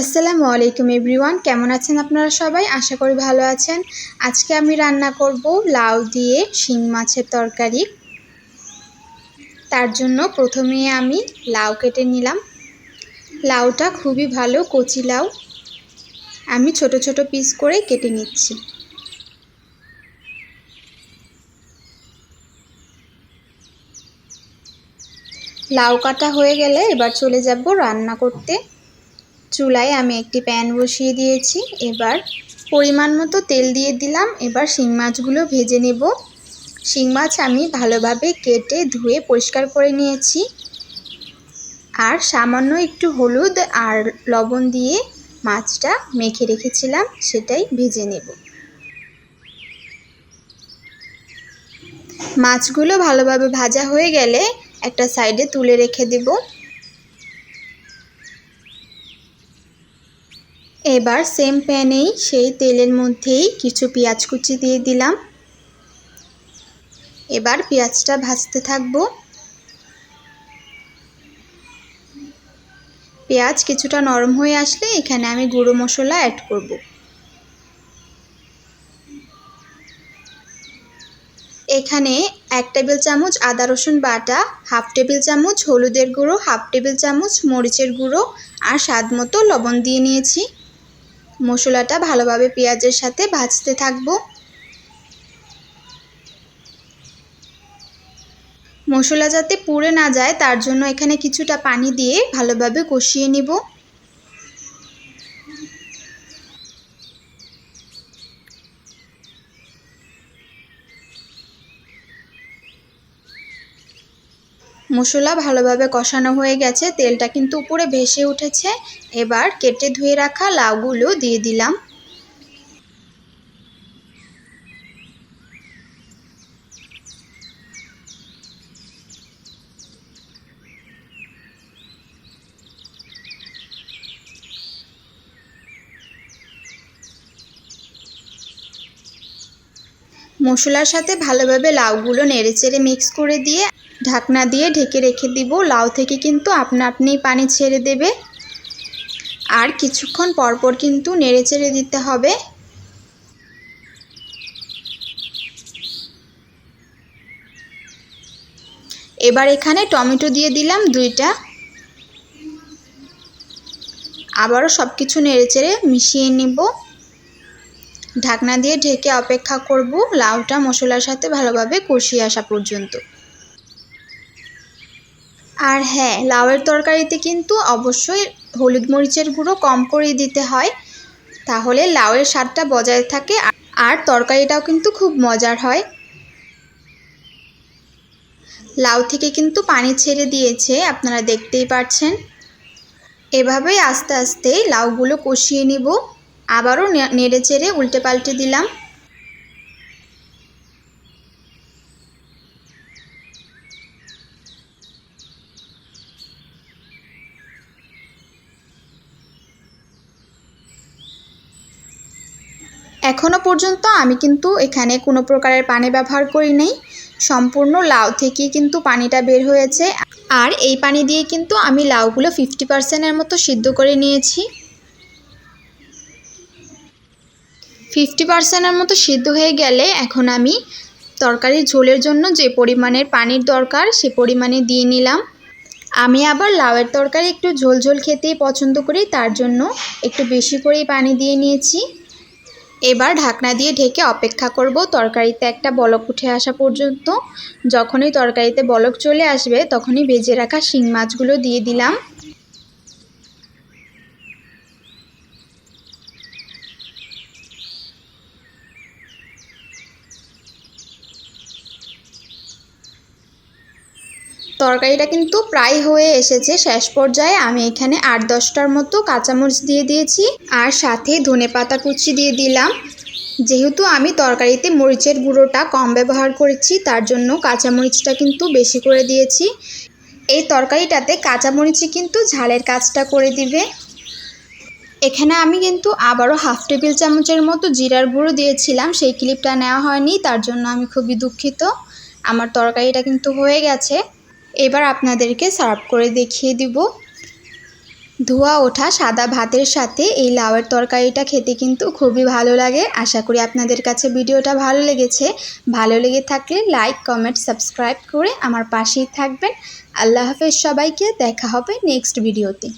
আসসালামু আলাইকুম এভরিওয়ান, কেমন আছেন আপনারা সবাই? আশা করি ভালো আছেন। আজকে আমি রান্না করব লাউ দিয়ে শিং মাছের তরকারি। তার জন্য প্রথমে আমি লাউ কেটে নিলাম। লাউটা খুবই ভালো কচি লাউ। আমি ছোট ছোট পিস করে কেটে নিচ্ছি। লাউ কাটা হয়ে গেলে এবার চলে যাব রান্না করতে। চুলায় আমি একটি প্যান বসিয়ে দিয়েছি। এবার পরিমাণ মতো তেল দিয়ে দিলাম। এবার শিং মাছগুলো ভেজে নেব। শিং মাছ আমি ভালোভাবে কেটে ধুয়ে পরিষ্কার করে নিয়েছি। আর সামান্য একটু হলুদ আর লবণ দিয়ে মাছটা মেখে রেখেছিলাম, সেটাই ভেজে নেব। মাছগুলো ভালোভাবে ভাজা হয়ে গেলে একটা সাইডে তুলে রেখে দেবো। এবার সেম প্যানেই সেই তেলের মধ্যেই কিছু পেঁয়াজ কুচি দিয়ে দিলাম। এবার পেঁয়াজটা ভাজতে থাকব। পেঁয়াজ কিছুটা নরম হয়ে আসলে এখানে আমি গুঁড়ো মশলা অ্যাড করব। এখানে এক টেবিল চামচ আদা রসুন বাটা, হাফ টেবিল চামচ হলুদের গুঁড়ো, হাফ টেবিল চামচ মরিচের গুঁড়ো আর স্বাদ মতো লবণ দিয়ে নিয়েছি। মশলাটা ভালোভাবে পেঁয়াজের সাথে ভাজতে থাকব। মশলা যাতে পুড়ে না যায়, তার জন্য এখানে কিছুটা পানি দিয়ে ভালোভাবে কষিয়ে নিব। মশলা ভালোভাবে কষানো হয়ে গেছে, তেলটা কিন্তু উপরে ভেসে উঠেছে। এবার কেটে ধুয়ে রাখা লাউগুলো দিয়ে দিলাম। মশলার সাথে ভালোভাবে লাউগুলো নেড়েচেড়ে মিক্স করে দিয়ে ঢাকনা দিয়ে ঢেকে রেখে দিব। লাউ থেকে কিন্তু আপনা আপনি পানি ছেড়ে দেবে। আর কিছুক্ষণ পরপর কিন্তু নেড়ে চেড়ে দিতে হবে। এবার এখানে টমেটো দিয়ে দিলাম দুইটা। আবারও সব কিছু নেড়ে চেড়ে মিশিয়ে নিব। ঢাকনা দিয়ে ঢেকে অপেক্ষা করব লাউটা মশলার সাথে ভালোভাবে কষিয়ে আসা পর্যন্ত। আর হ্যাঁ লাউয়ের তরকারিতে কিন্তু অবশ্যই হলুদ মরিচের গুঁড়ো কম করে দিতে হয়। তাহলে লাউয়ের স্বাদটা বজায় থাকে আর তরকারিটাও কিন্তু খুব মজার হয়। লাউ থেকে কিন্তু পানি ছেড়ে দিয়েছে, আপনারা দেখতেই পাচ্ছেন এভাবেই আস্তে আস্তে লাউগুলো কষিয়ে নিব। আবারও নেড়ে চেড়ে উল্টে পাল্টে দিলাম। এখনও পর্যন্ত আমি কিন্তু এখানে কোনো প্রকারের পানি ব্যবহার করি নাই। সম্পূর্ণ লাউ থেকে কিন্তু পানিটা বের হয়েছে। আর এই পানি দিয়ে কিন্তু আমি লাউগুলো ফিফটি পার্সেন্টের মতো সিদ্ধ করে নিয়েছি। ফিফটি পার্সেন্টের মতো সিদ্ধ হয়ে গেলে এখন আমি তরকারির ঝোলের জন্য যে পরিমাণের পানির দরকার সে পরিমাণে দিয়ে নিলাম। আমি আবার লাউয়ের তরকারি একটু ঝোল ঝোল খেতেই পছন্দ করি, তার জন্য একটু বেশি করেই পানি দিয়ে নিয়েছি। এবার ঢাকনা দিয়ে ঢেকে অপেক্ষা করব তরকারিতে একটা বলক উঠে আসা পর্যন্ত। যখনই তরকারিতে বলক চলে আসবে, তখনই ভেজে রাখা শিং মাছগুলো দিয়ে দিলাম। তরকারিটা কিন্তু প্রায় হয়ে এসেছে। শেষ পর্যায়ে আমি এখানে আট দশটার মতো কাঁচামরিচ দিয়ে দিয়েছি আর সাথে ধনে পাতা কুচি দিয়ে দিলাম। যেহেতু আমি তরকারিতে মরিচের গুঁড়োটা কম ব্যবহার করেছি, তার জন্য কাঁচামরিচটা কিন্তু বেশি করে দিয়েছি। এই তরকারিটাতে কাঁচামরিচই কিন্তু ঝালের কাজটা করে দিবে। এখানে আমি কিন্তু আবারও হাফ টেবিল চামচের মতো জিরার গুঁড়ো দিয়েছিলাম, সেই ক্লিপটা নেওয়া হয়নি, তার জন্য আমি খুবই দুঃখিত। আমার তরকারিটা কিন্তু হয়ে গেছে। এবার আপনাদেরকে সার্ভ করে দেখিয়ে দিব। ধোয়া ওঠা সাদা ভাতের সাথে এই লাউয়ের তরকারিটা খেতে কিন্তু খুবই ভালো লাগে। আশা করি আপনাদের কাছে ভিডিওটা ভালো লেগেছে। ভালো লেগে থাকলে লাইক, কমেন্ট, সাবস্ক্রাইব করে আমার পাশেই থাকবেন। আল্লাহ হাফেজ সবাইকে, দেখা হবে নেক্সট ভিডিওতে।